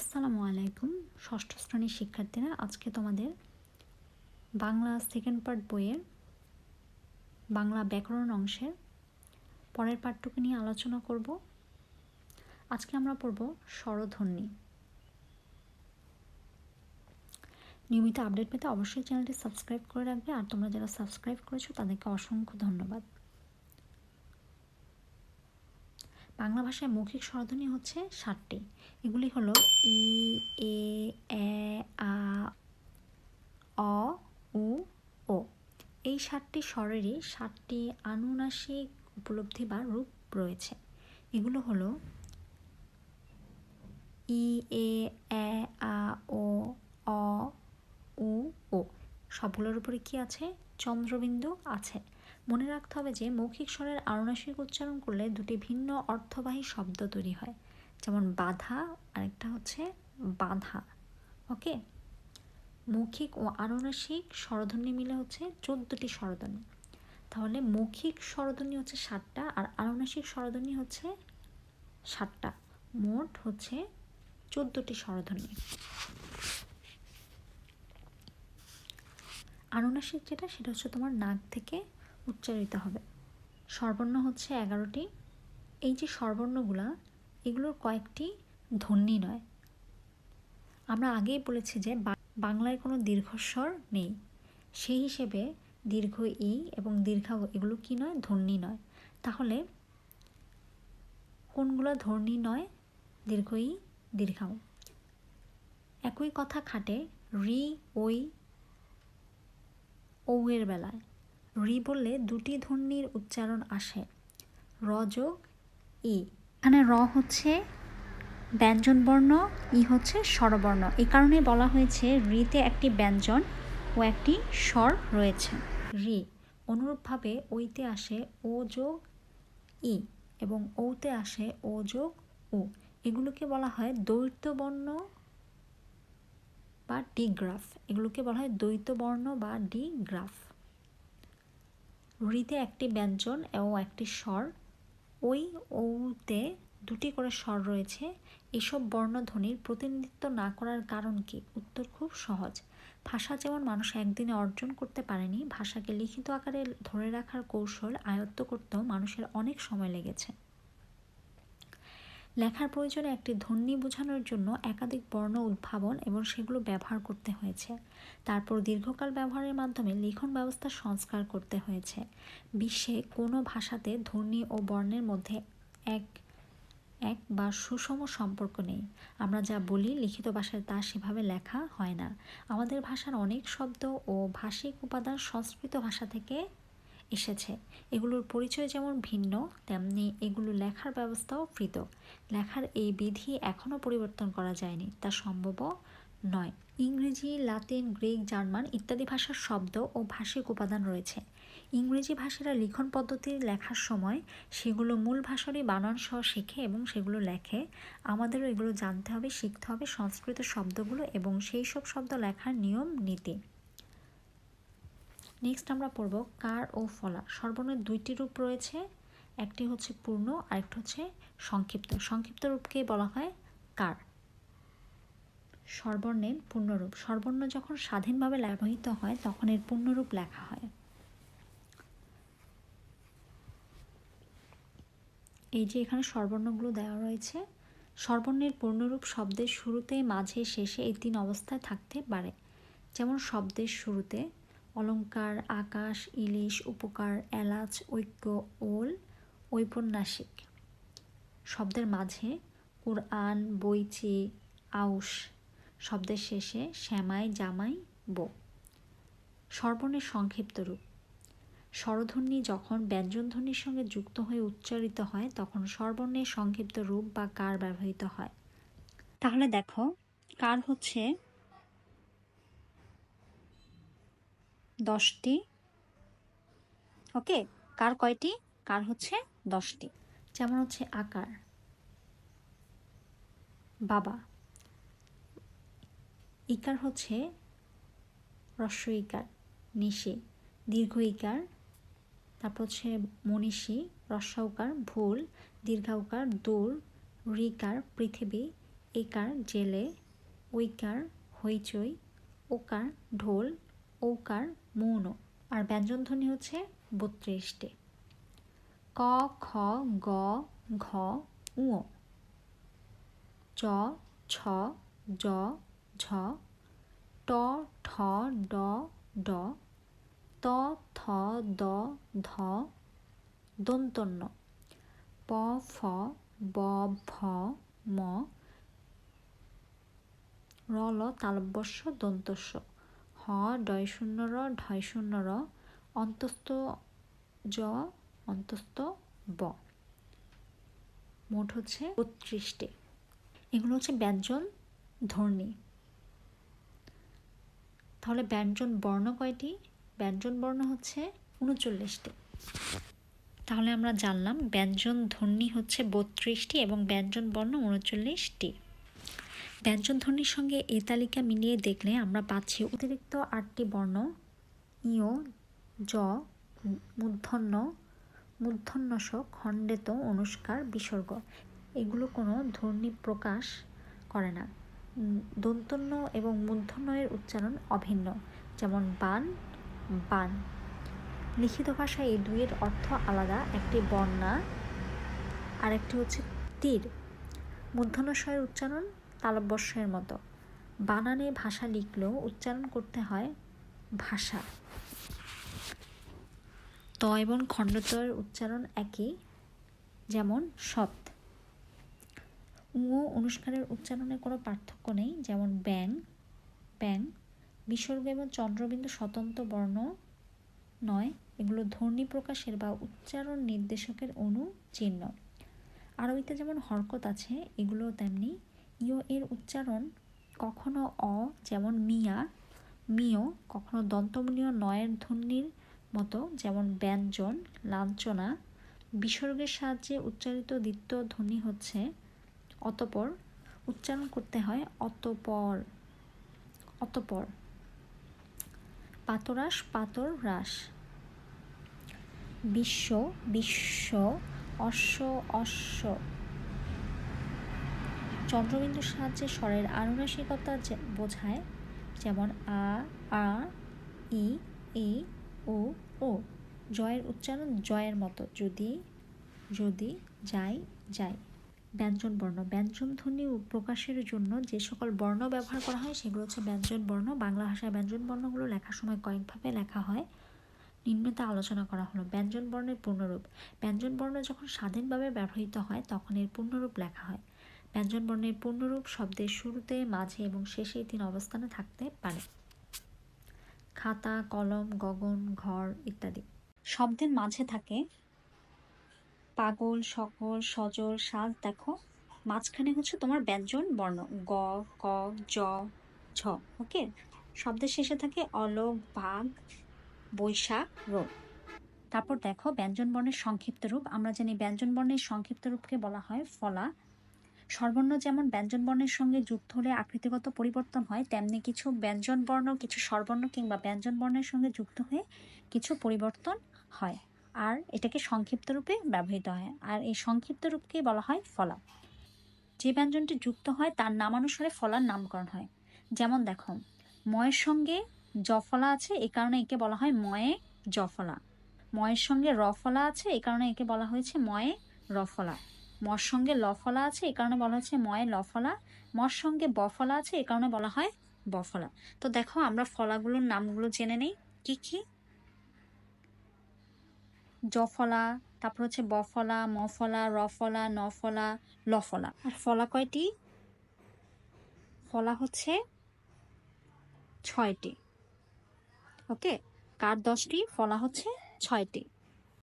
আসসালামু আলাইকুম, ষষ্ঠ শ্রেণির শিক্ষার্থীরা, আজকে তোমাদের বাংলা সেকেন্ড পার্ট বইয়ের বাংলা ব্যাকরণ অংশের পরের পাঠটুকু নিয়ে আলোচনা করব। আজকে আমরা পড়ব স্বরধ্বনি। নিয়মিত আপডেট পেতে অবশ্যই চ্যানেলটি সাবস্ক্রাইব করে রাখবে, আর তোমরা যারা সাবস্ক্রাইব করেছ তাদেরকে অসংখ্য ধন্যবাদ। বাংলা ভাষায় মৌখিক স্বরধ্বনি হচ্ছে ষাটটি। এগুলি হলো ই, এ এ, আ, অ, উ, ও। এই সাতটি স্বরেরই সাতটি আনুনাসিক উপলব্ধি বা রূপ রয়েছে। এগুলো হলো ই, এ এ, আ, ও অ উ ও সবগুলোর উপরে কি আছে? চন্দ্রবিন্দু আছে। মনে রাখতে হবে যে, মৌখিক স্বরের আনুনাসিক উচ্চারণ করলে দুটি ভিন্ন অর্থবাহী শব্দ তৈরি হয়। যেমন বাধা, আরেকটা হচ্ছে বাধা। ওকে মৌখিক ও আনুনাসিক স্বরধ্বনি মিলে হচ্ছে চোদ্দটি স্বরধ্বনি। তাহলে মৌখিক স্বরধ্বনি হচ্ছে সাতটা আর আনুনাসিক স্বরধ্বনি হচ্ছে সাতটা। মোট হচ্ছে চোদ্দটি স্বরধ্বনি। আনুনাসিক যেটা, সেটা হচ্ছে তোমার নাক থেকে উচ্চারিত হবে। স্বরবর্ণ হচ্ছে এগারোটি। এই যে স্বরবর্ণগুলা, এগুলোর কয়েকটি ধ্বনি নয়। আমরা আগেই বলেছি যে বাংলায় কোনো দীর্ঘস্বর নেই। সেই হিসেবে দীর্ঘ ই এবং দীর্ঘ এগুলো কি নয়? ধ্বনি নয়। তাহলে কোনগুলো ধ্বনি নয়? দীর্ঘ ই দীর্ঘাও একই কথা খাটে, রি ওই এর বেলায়। রি বললে, দুটি ধ্বনির উচ্চারণ আসে। রযোগ ই এখানে র হচ্ছে ব্যঞ্জন বর্ণ ই হচ্ছে স্বরবর্ণ। এই কারণে বলা হয়েছে, রিতে একটি ব্যঞ্জন ও একটি স্বর রয়েছে। রি অনুরূপভাবে ওইতে আসে ও যোগ ই এবং ঔতে আসে ও যোগ উ। এগুলোকে বলা হয় দ্বৈত বর্ণ বা ডিগ্রাফ, এগুলোকে বলা হয় দ্বৈত বর্ণ বা ডিগ্রাফ। রিতে একটি ব্যঞ্জন ও একটি স্বর, ওই ওতে দুটি করে স্বর রয়েছে। এসব বর্ণধ্বনির প্রতিনিধিত্ব না করার কারণ কি? উত্তর খুব সহজ। ভাষা যেমন মানুষ একদিনে অর্জন করতে পারেনি, ভাষাকে লিখিত আকারে ধরে রাখার কৌশল আয়ত্ত করতেও মানুষের অনেক সময় লেগেছে। লেখার প্রয়োজনে একটি ধ্বনি বোঝানোর জন্য একাধিক বর্ণ উদ্ভাবন এবং সেগুলো ব্যবহার করতে হয়েছে। তারপর দীর্ঘকাল ব্যবহারের মাধ্যমে লিখন ব্যবস্থা সংস্কার করতে হয়েছে। বিশ্বে কোনো ভাষাতে ধ্বনি ও বর্ণের মধ্যে এক এক বা সুষম সম্পর্ক নেই। আমরা যা বলি লিখিত ভাষায় তা সেভাবে লেখা হয় না। আমাদের ভাষার অনেক শব্দ ও ভাষিক উপাদান সংস্কৃত ভাষা থেকে এসেছে। এগুলোর পরিচয় যেমন ভিন্ন, তেমনি এগুলো লেখার ব্যবস্থাও পৃথক লেখার এই বিধি এখনও পরিবর্তন করা যায়নি, তা সম্ভব নয়। ইংরেজি, লাতিন, গ্রিক, জার্মান ইত্যাদি ভাষার শব্দ ও ভাষিক উপাদান রয়েছে। ইংরেজি ভাষীরা লিখন পদ্ধতি লেখার সময় সেগুলো মূল ভাষারই বানান সহ শেখে এবং সেগুলো লেখে। আমাদেরও এগুলো জানতে হবে, শিখতে হবে সংস্কৃত শব্দগুলো এবং সেই সব শব্দ লেখার নিয়ম, নীতি। নেক্সট আমরা পড়ব কার ও ফলা। সর্বর্ণের দুইটি রূপ রয়েছে, একটি হচ্ছে পূর্ণ, আরেকটি হচ্ছে সংক্ষিপ্ত। সংক্ষিপ্ত রূপকে বলা হয়? কার। সর্বর্ণের পূর্ণরূপ। সর্বর্ণ যখন স্বাধীনভাবে ব্যবহৃত হয়, তখন এর পূর্ণরূপ লেখা হয়। এই যে এখানে সর্বর্ণগুলো দেওয়া রয়েছে সর্বর্ণের পূর্ণরূপ শব্দের শুরুতে, মাঝে, শেষে এই তিন অবস্থায় থাকতে পারে। যেমন শব্দের শুরুতে অলঙ্কার আকাশ, ইলিশ, উপকার, এলাচ, ঐক্য, ওল, ঔপন্যাসিক। শব্দের মাঝে কুরআন, বইচি, আউশ। শব্দের শেষে শ্যামাই, জামাই, বো। সর্বর্ণের সংক্ষিপ্ত রূপ। স্বরধ্বনি যখন ব্যঞ্জনধ্বনির সঙ্গে যুক্ত হয়ে উচ্চারিত হয়, তখন স্বরবর্ণের সংক্ষিপ্ত রূপ বা কার ব্যবহৃত হয়? তাহলে দেখো, কার হচ্ছে দশটি। ওকে, কার কয়টি? কার হচ্ছে দশটি? যেমন হচ্ছে আকার। বাবা। ইকার হচ্ছে রস্য ইকার, নিশি। দীর্ঘ ইকার। তারপর হচ্ছে মনীষী রস্যৌকার ভুল। দীর্ঘাউকার দূর। রিকার পৃথিবী। একার জেলে। ঐকার হইচই। ওকার ঢোল। ঔকার মৌন। আর ব্যঞ্জনধ্বনি হচ্ছে বত্রিশটি। ক, খ, গ, ঘ উ চ, ছ, জ, ঝ। ট, ঠ, ড ড। ত, থ, দ, ধ। দন্তন্য। প, ফ, ব, ভ, ম। রল তালব্যস্য, দন্তস্য। হ ডয় শূন্য র ঢয় শূন্য র অন্তস্থ জ, অন্তস্থ ব। মোট হচ্ছে বত্রিশটি। এগুলো হচ্ছে ব্যঞ্জন, ধ্বনি। তাহলে ব্যঞ্জন বর্ণ কয়টি? ব্যঞ্জন বর্ণ হচ্ছে উনচল্লিশটি। তাহলে আমরা জানলাম ব্যঞ্জন, ধ্বনি হচ্ছে বত্রিশটি এবং ব্যঞ্জন বর্ণ উনচল্লিশটি। ব্যঞ্জন ধ্বনির সঙ্গে এ তালিকা মিলিয়ে দেখলে আমরা পাচ্ছি অতিরিক্ত আটটি বর্ণ। ইয়, জ মূর্ধন্য মূর্ধন্যস খণ্ডেত, অনুষ্কার, বিসর্গ। এগুলো কোনো ধ্বনি প্রকাশ করে না। দন্তন্য এবং মূর্ধন্যের উচ্চারণ অভিন্ন, যেমন বান বান। লিখিত ভাষায় এই দুইয়ের অর্থ আলাদা, একটি বর্ণা আর একটি হচ্ছে তীর। মূর্ধন্যস্বয়ের উচ্চারণ তালব্যস্বয়ের মতো। বানানে ভাষা লিখলেও উচ্চারণ করতে হয় ভাষা। ত এবং খণ্ডতয়ের উচ্চারণ একই যেমন সৎ উ অনুষ্কারের উচ্চারণে কোনো পার্থক্য নেই, যেমন ব্যাং ব্যাং, বিসর্গ এবং চন্দ্রবিন্দু স্বতন্ত্র বর্ণ নয়, এগুলো ধ্বনি প্রকাশের বা উচ্চারণ নির্দেশকের অনু চিহ্ন আরবিতে যেমন হরকত আছে এগুলো তেমনি ইয় এর উচ্চারণ কখনো অ, যেমন মিয়া মিও কখনো দন্তমনীয় নয়ের ধ্বনির মতো, যেমন ব্যঞ্জন, লাঞ্ছনা। বিসর্গের সাহায্যে উচ্চারিত দ্বিতীয় ধ্বনি হচ্ছে অতপর। উচ্চারণ করতে হয় অতপর অতপর। পাতরাস, পাতর হ্রাস বিশ্ব বিশ্ব, অশ্ব অশ্ব। চন্দ্রবিন্দুর সাহায্যে স্বরের আনুনাসিকতা বোঝায়, যেমন আ আ, ই ই ও ও। জয়ের উচ্চারণ জয়ের মতো, যদি যদি, যাই যাই। ব্যঞ্জন বর্ণ, ব্যঞ্জন ধ্বনি প্রকাশের জন্য যে সকল বর্ণ ব্যবহার করা হয়, সেগুলো হচ্ছে ব্যঞ্জন বর্ণ। বাংলা ভাষায় ব্যঞ্জন বর্ণগুলো লেখার সময় কয়েকভাবে লেখা হয়। নিম্নতা আলোচনা করা হলো, ব্যঞ্জন বর্ণের পূর্ণরূপ। ব্যঞ্জন বর্ণ যখন স্বাধীনভাবে ব্যবহৃত হয়, তখন এর পূর্ণরূপ লেখা হয়। ব্যঞ্জন বর্ণের পূর্ণরূপ শব্দের শুরুতে, মাঝে এবং শেষে তিন অবস্থানে থাকতে পারে। খাতা, কলম, গগন, ঘর ইত্যাদি। শব্দের মাঝে থাকে, পাগল, সকল, সজল, সাজ, দেখো। মাঝখানে হচ্ছে তোমার ব্যঞ্জন বর্ণ। গ, ক, জ, ঝ, ওকে? শব্দের শেষে থাকে অলোক, বাঘ, বৈশাখ রোগ তারপর দেখো, ব্যঞ্জন বর্ণের সংক্ষিপ্ত রূপ। আমরা জানি ব্যঞ্জন বর্ণের সংক্ষিপ্ত রূপকে বলা হয় ফলা। স্বরবর্ণ যেমন ব্যঞ্জন বর্ণের সঙ্গে যুক্ত হলে আকৃতিগত পরিবর্তন হয়, তেমনি কিছু ব্যঞ্জন বর্ণ, কিছু স্বরবর্ণ কিংবা ব্যঞ্জন বর্ণের সঙ্গে যুক্ত হয়ে কিছু পরিবর্তন হয়। আর এটাকে সংক্ষিপ্ত রূপে ব্যবহৃত হয়। আর এই সংক্ষিপ্ত রূপকে বলা হয় ফলা। যে ব্যঞ্জনটি যুক্ত হয়, তার নামানুসারে ফলার নামকরণ হয়। যেমন দেখো, ময়ের সঙ্গে জফলা আছে এই কারণে একে বলা হয় ময়ে জফলা ময়ের সঙ্গে রফলা আছে এই কারণে একে বলা হয়েছে ময়ে রফলা মর সঙ্গে লফলা আছে এই কারণে বলা হচ্ছে ময়ে লফলা মর সঙ্গে বফলা আছে এই কারণে বলা হয় বফলা তো দেখো, আমরা ফলাগুলোর নামগুলো জেনে নেই। কি কি? জফলা তারপর হচ্ছে বফলা মফলা রফলা নফলা লফলা আর ফলা কয়টি? ফলা হচ্ছে ছয়টি। ওকে? কার দশটি? ফলা হচ্ছে ছয়টি।